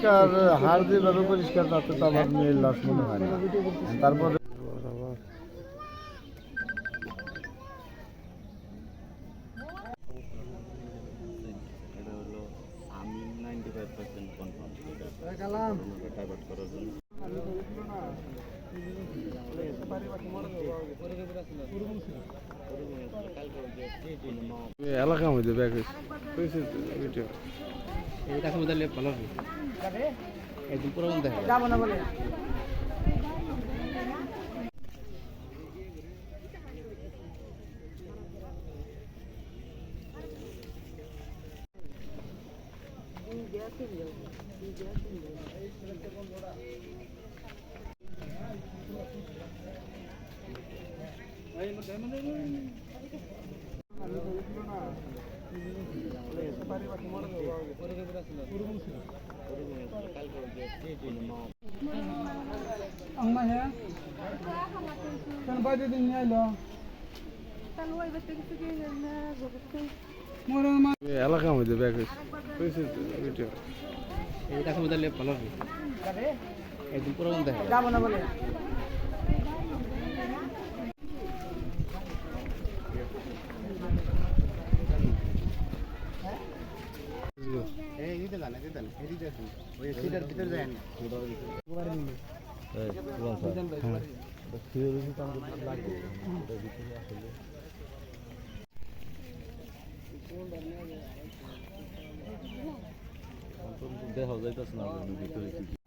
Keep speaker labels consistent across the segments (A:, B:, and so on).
A: পরিষ্কার, হাড় যেভাবে পরিষ্কার, তাতে তো আমার মেয়ের লাশ মনে হয় না। তারপরে
B: এটা হলো আমি ninety five percent confirm divert করার জন্য
A: এলাকা মধ্যে ব্যাগ
C: এই কাছে বোঝালে ভালো হবে একদম পুরো দেখা
D: আম্মা হ্যাঁ কেন বাইরে দিন
A: এলাকা মধ্যে ব্যাগ
C: কাছে বোঝালে ভালো দেখা
B: দেখা যাইতেছে না ভিতরে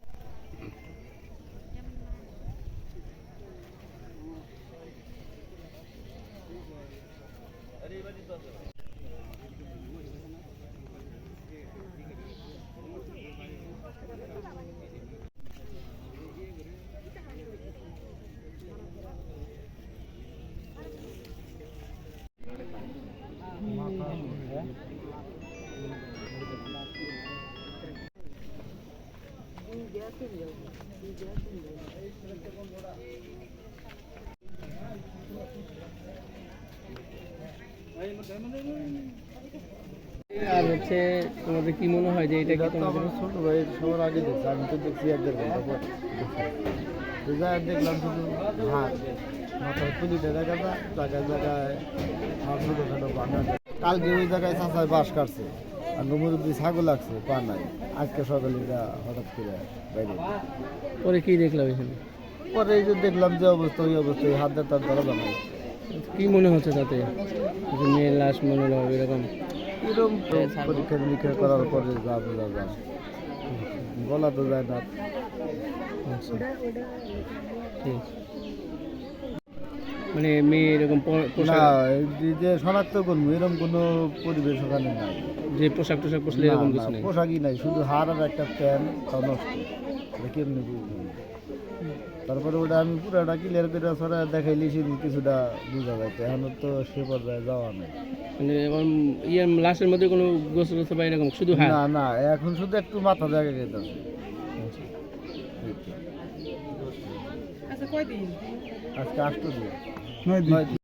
C: আর হচ্ছে তোমাদের কি মনে হয় যে এটা কি তোমাদের
A: ছোট ভাই সবার আগে দেখছি। আমি তো দেখছি এক দেড় ঘণ্টা পর। দেখলাম শুধু হাত মাথার পুলিটা দেখা যায় জায়গায় জায়গায় বাঙা কালকে ওই জায়গায় চাষায় বাস কাটছে। মুরব্বী ছাগল লাগছে পা নাই। আজকে সকালে হঠাৎ করে বাইরে
C: পরে কি দেখলাম এখানে?
A: পরে এই যে দেখলাম যে অবস্থা ওই অবস্থা এই হাত তার ধরা জানা
C: কি মনে হচ্ছে তাতে? মেয়ের লাশ মনে হলো এরকম?
A: এরকম পরীক্ষা নিরীক্ষা করার পরে যা বোঝা যায়। বলা তো যায় না।
C: আচ্ছা। ঠিক। মানে মেয়ে এরকম
A: না এই যে শনাক্ত করব এরকম কোনো পরিবেশ ওখানে নাই।
C: যে পোশাক টোশাক পরলে এরকম কিছু নেই?
A: পোশাকই নাই শুধু হার আর একটা প্যান্ট তা নষ্ট। কেমনি তারপরে ওটা আমি পুরোটা ক্লিয়ার করে সরা দেখাইলি সেদিন কিছুটা বোঝা যাইতো এখন তো সে পর্যায়ে যাওয়া নেই।
C: মানে আমার ইয়ে লাশের মধ্যে কোনো গোসল বা এরকম শুধু
A: না না এখন শুধু একটু মাথা জায়গা গেছে আজকে আসতো দিয়ে নয় দিন।